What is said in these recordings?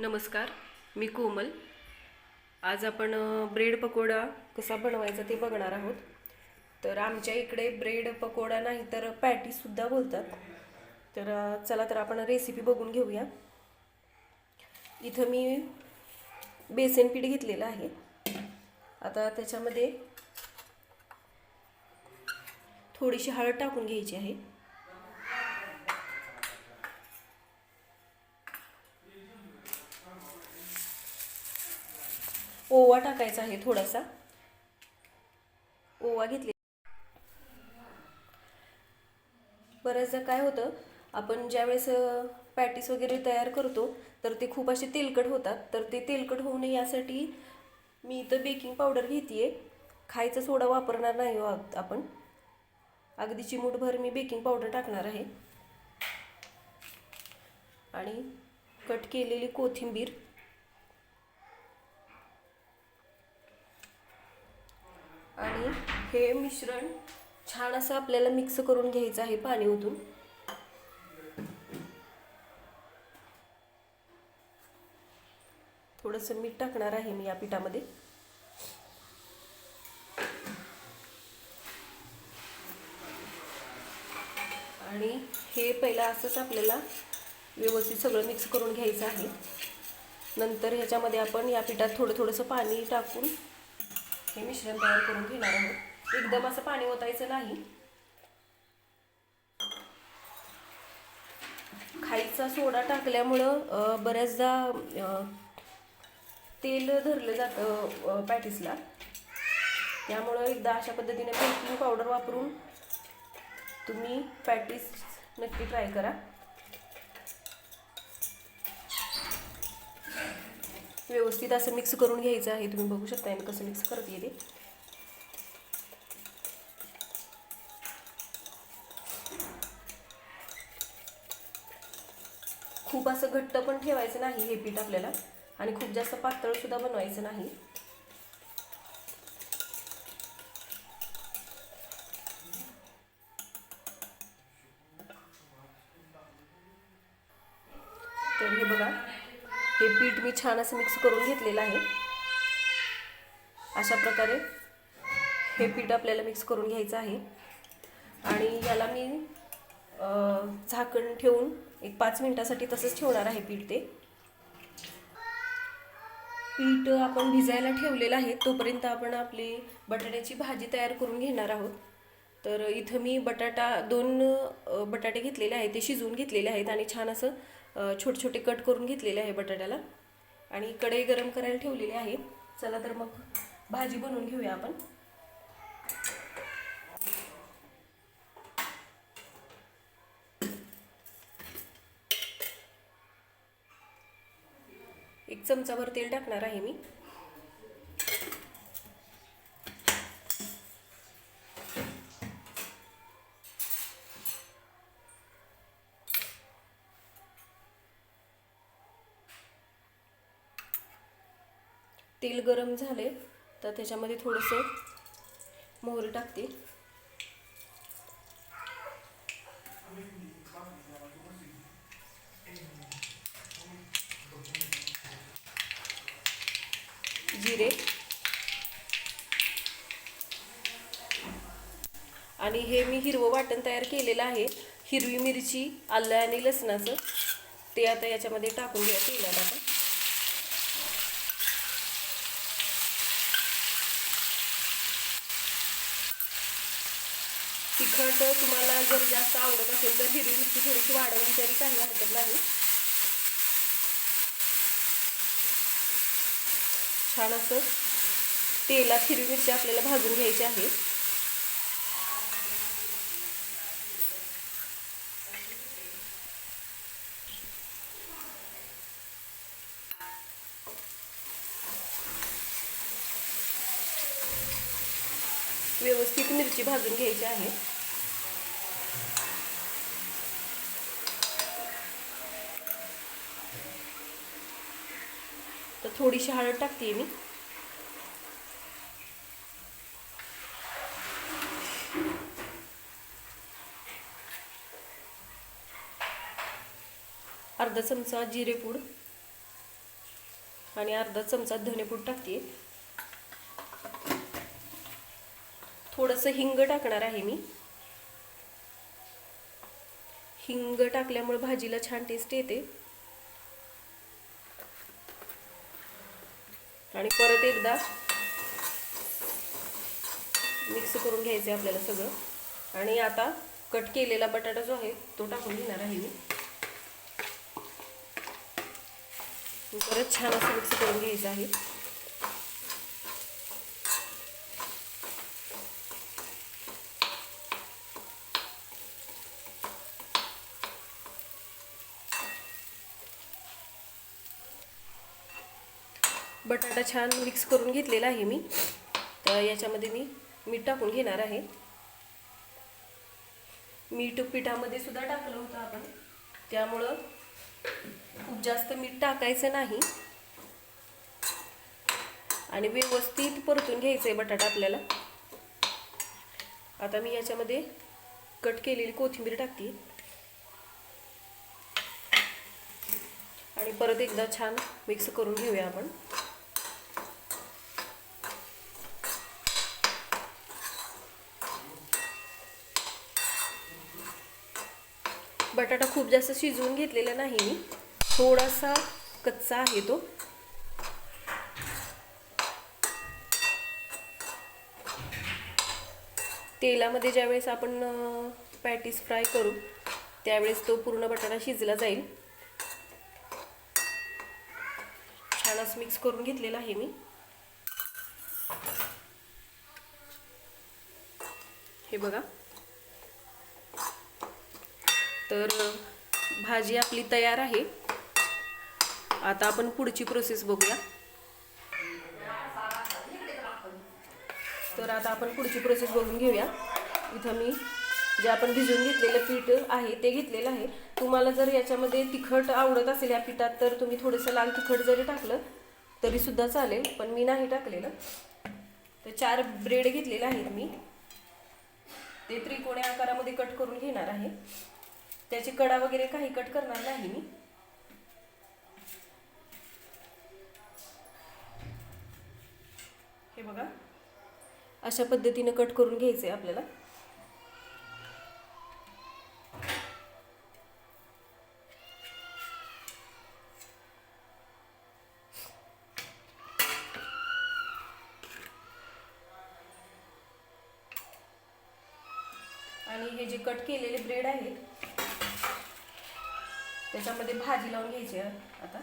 नमस्कार मी कोमल. आज आपण ब्रेड पकोडा कसा बनवायचा ते बघणार आहोत. तर आमच्या इकडे ब्रेड पकोडा नाही तर पॅटीसुद्धा बोलतात. तर चला तर आपण रेसिपी बघून घेऊया. इथं मी बेसन पीठ घेतलेलं आहे. आता त्याच्यामध्ये थोडीशी हळद टाकून घ्यायची आहे. ओवा टाकायचा आहे थोडासा. ओवा घेतले बऱ्याचदा काय होतं आपण ज्यावेळेस पॅटीस वगैरे तयार करतो तर ते खूप असे तेलकट होतात. तर ते तेलकट होऊ नये यासाठी मी इथं बेकिंग पावडर घेते खायचा सोडा वापरणार नाही हो आपण. अगदी चिमूटभर मी बेकिंग पावडर टाकणार आहे. आणि कट केलेली कोथिंबीर आणि हे मिश्रण छान असं आपल्याला मिक्स करून घ्यायचं आहे पाणी ओतून थोडंसं मीठ टाकणार आहे मी या पिठामध्ये. आणि हे पहिलं असंच आपल्याला व्यवस्थित सगळं मिक्स करून घ्यायचं आहे. नंतर ह्याच्यामध्ये आपण या पिठात थोडं थोडंसं पाणी टाकून हे मिश्रण तयार करून घेणार आहोत. एकदम असं पाणी ओतायचं नाही. खायचा सोडा टाकल्यामुळं बऱ्याचदा तेल धरलं जातं पॅटीसला. त्यामुळं एकदा अशा पद्धतीने बेकिंग पावडर वापरून तुम्ही पॅटीस नक्की ट्राय करा. व्यवस्थित असं मिक्स करून घ्यायचं आहे. तुम्ही बघू शकता मी कसं मिक्स करते ते खूप असं घट्ट पण ठेवायचं नाही हे पीठ आपल्याला. आणि खूप जास्त पातळ सुद्धा बनवायचं नाही. तर हे बघा हे पीठ मी छान असं मिक्स करून घेतलेलं आहे. अशा प्रकारे हे पीठ आपल्याला मिक्स करून घ्यायचं आहे. आणि याला मी झाकण ठेवून एक पाच मिनिटासाठी तसंच ठेवणार आहे पीठ ते. पीठ आपण भिजायला ठेवलेलं आहे तोपर्यंत आपण आपली बटाट्याची भाजी तयार करून घेणार आहोत. तर इथं मी बटाटा दोन बटाटे घेतलेले आहेत ते शिजवून घेतलेले आहेत आणि छान असं छोटे छोटे कट करून घेतलेले आहे बटाट्याला. आणि कढई गरम करायला ठेवलेली आहे. चला तर मग भाजी बनवून घेऊया आपण. चमचाभर तेल टाकणार आहे मी. तेल गरम झाले तर त्याच्यामध्ये थोडंसं मोहरी टाकते. जिरे आणि हे मी हिरवं वाटण तयार केलेलं आहे. हिरवी मिरची आलं आणि लसणाचं. ते आता याच्यामध्ये टाकून घ्या तेलात आपण तिखट तुम्हाला जर जास्त आवडत असेल तर हिरवी मिरची थोडीशी वाढवली तरी काही हरकत नाही. छान असं तेलात हिरवी मिरची आपल्याला भाजून घ्यायची आहे. व्यवस्थित मिरची भाजून घ्यायची आहे. तर थोडीशी हळद टाकते मी. अर्धा चमचा जिरेपूड आणि अर्धा चमचा धनेपूड टाकते. थोडंसं हिंग टाकणार आहे मी. हिंग टाकल्यामुळे भाजीला छान टेस्ट येते. आणि परत एकदा मिक्स करून घ्यायचं आहे आपल्याला सगळं. आणि आता कट केलेला बटाटा जो आहे तो टाकून घेणार आहे मी. परत छान असं मिक्स करून घ्यायचं आहे. बटाटा छान मिक्स करून घेतलेला आहे मी. तर याच्यामध्ये मी मीठ टाकून घेणार आहे. मीठ पिठामध्ये सुद्धा टाकलं होतं आपण. त्यामुळं खूप जास्त मीठ टाकायचं नाही. आणि व्यवस्थित परतून घ्यायचं आहे बटाटा आपल्याला. आता मी याच्यामध्ये कट केलेली कोथिंबीर टाकते. आणि परत एकदा छान मिक्स करून घेऊया आपण. बटाटा खूप जास्त शिजवून घेतलेला नाही मी. थोडासा कच्चा आहे तो. तेलामध्ये ज्यावेळेस आपण पॅटीस फ्राय करू त्यावेळेस तो पूर्ण बटाटा शिजला जाईल. छानच मिक्स करून घेतलेला आहे मी. हे बघा. तर भाजी आपली तयार आहे. आता आपण पुढची प्रोसेस बघूया. तर आता आपण पुढची प्रोसेस बघून घेऊया. इथं मी जे आपण भिजून घेतलेलं पीठ आहे ते घेतलेलं आहे. तुम्हाला जर याच्यामध्ये तिखट आवडत असेल या पिठात तर तुम्ही थोडंसं लाल तिखट जरी टाकलं तरीसुद्धा चालेल पण मी नाही टाकलेलं. तर चार ब्रेड घेतलेले आहेत मी. ते त्रिकोणी आकारामध्ये कट करून घेणार आहे. त्याची कडा वगैरे काही कट करणार नाही मी. हे बघा. अशा पद्धतीने कट करून घ्यायचे आपल्याला. आणि हे जे कट केलेले ब्रेड आहेत त्याच्यामध्ये भाजी लावून घ्यायची आहे. आता.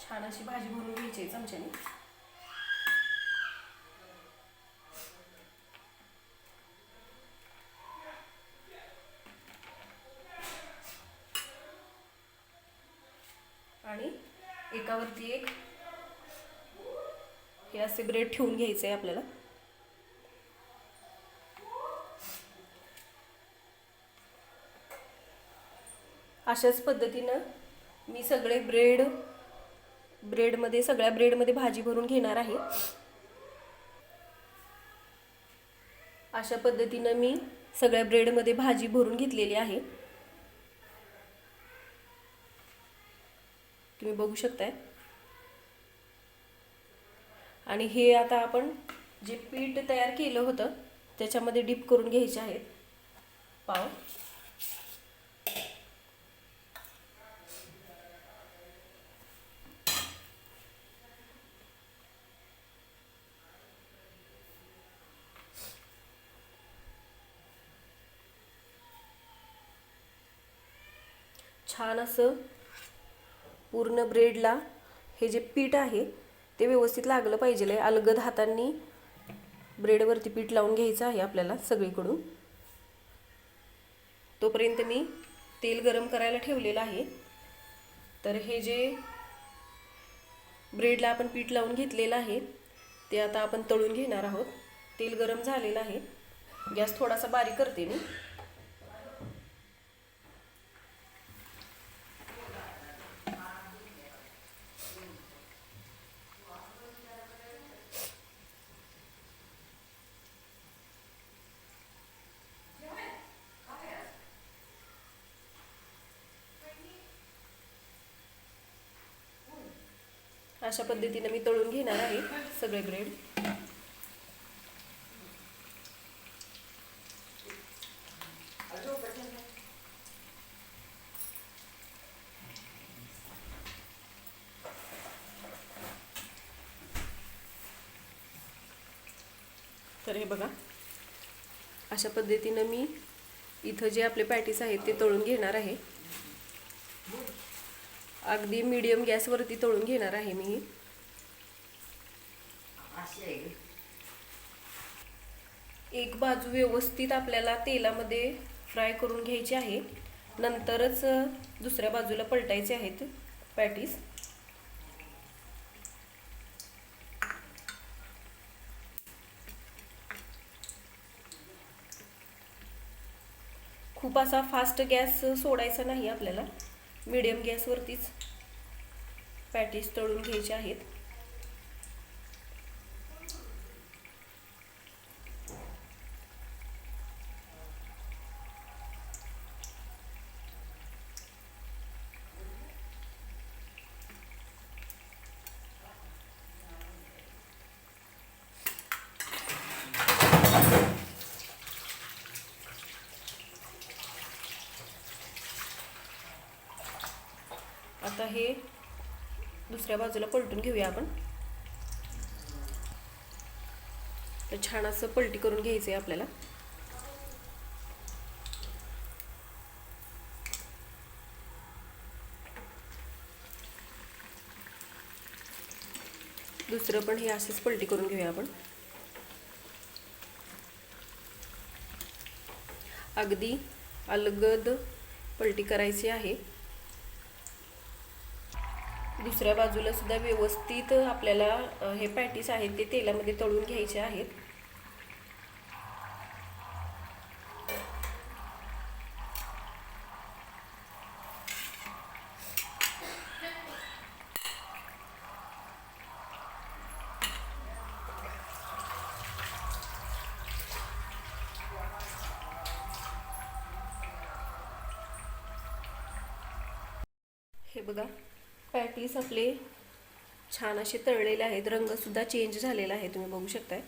छान अशी भाजी भरून घ्यायची आहे चमच्याने. आणि एकावरती एक हे असे ब्रेड ठेवून घ्यायचे आहे आपल्याला. अशाच पद्धतीनं मी सगळे ब्रेड ब्रेडमध्ये सगळ्या ब्रेडमध्ये भाजी भरून घेणार आहे. अशा पद्धतीनं मी सगळ्या ब्रेडमध्ये भाजी भरून घेतलेली आहे. तुम्ही बघू शकताय. आणि हे आता आपण जे पीठ तयार केलं होतं त्याच्यामध्ये डीप करून घ्यायचे आहेत. पाव. छान असं पूर्ण ब्रेडला हे जे पीठ आहे ते व्यवस्थित लागलं पाहिजे. अलगद हातांनी ब्रेडवरती पीठ लावून घ्यायचं आहे आपल्याला सगळीकडून. तोपर्यंत मी तेल गरम करायला ठेवलेलं आहे. तर हे जे ब्रेडला आपण पीठ लावून घेतलेलं आहे ते आता आपण तळून घेणार आहोत. तेल गरम झालेलं आहे. गॅस थोडासा बारीक करते मी. अशा पद्धतीनं मी तळून घेणार आहे सगळे ब्रेड तर हे बघा. अशा पद्धतीनं मी इथं जे आपले पॅटीस आहेत ते तळून घेणार आहे. अगदी मीडियम गॅसवरती तळून घेणार आहे मी. एक बाजू व्यवस्थित आपल्याला तेलामध्ये फ्राय करून घ्यायची आहे. नंतरच दुसऱ्या बाजूला पलटायचे आहेत पॅटीस खूप असा फास्ट गॅस सोडायचा नाही आपल्याला. मीडियम गॅसवरतीच पॅटीस तळून घ्यायचे आहेत. आता हे दुसऱ्या बाजूला पलटून घेऊया आपण. तर छान असं पलटी करून घ्यायचं आहे आपल्याला. दुसरं पण हे असेच पलटी करून घेऊया आपण. अगदी अलगद पलटी करायची आहे. दुसऱ्या बाजूला सुद्धा व्यवस्थित आपल्याला हे पॅटीस आहेत ते तेलामध्ये तळून घ्यायचे आहेत. हे बघा. पॅटीस आपले छान असे तळलेले आहेत. रंगसुद्धा चेंज झालेला आहे तुम्ही बघू शकताय.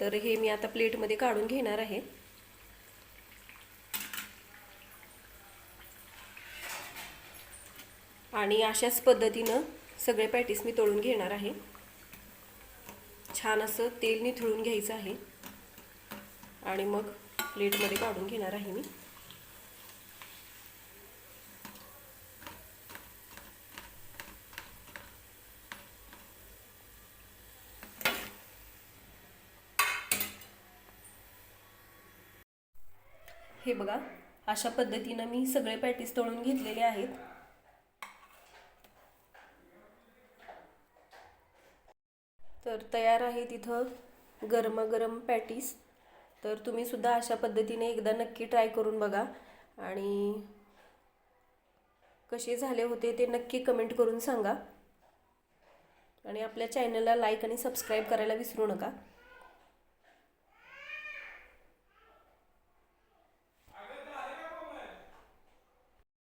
तर हे मी आता प्लेटमध्ये काढून घेणार आहे. आणि अशाच पद्धतीनं सगळे पॅटीस मी तळून घेणार आहे. छान असं तेल निथळून घ्यायचं आहे. आणि मग प्लेटमध्ये काढून घेणार आहे मी. हे बघा अशा पद्धतीनं मी सगळे पॅटीस तळून घेतलेले आहेत. तर तयार आहे तिथं गरमागरम पॅटीस तर तुम्ही सुद्धा अशा पद्धतीने एकदा नक्की ट्राय करून बघा. आणि कसे झाले होते ते नक्की कमेंट करून सांगा. आणि आपल्या चॅनलला लाईक आणि सबस्क्राईब करायला विसरू नका.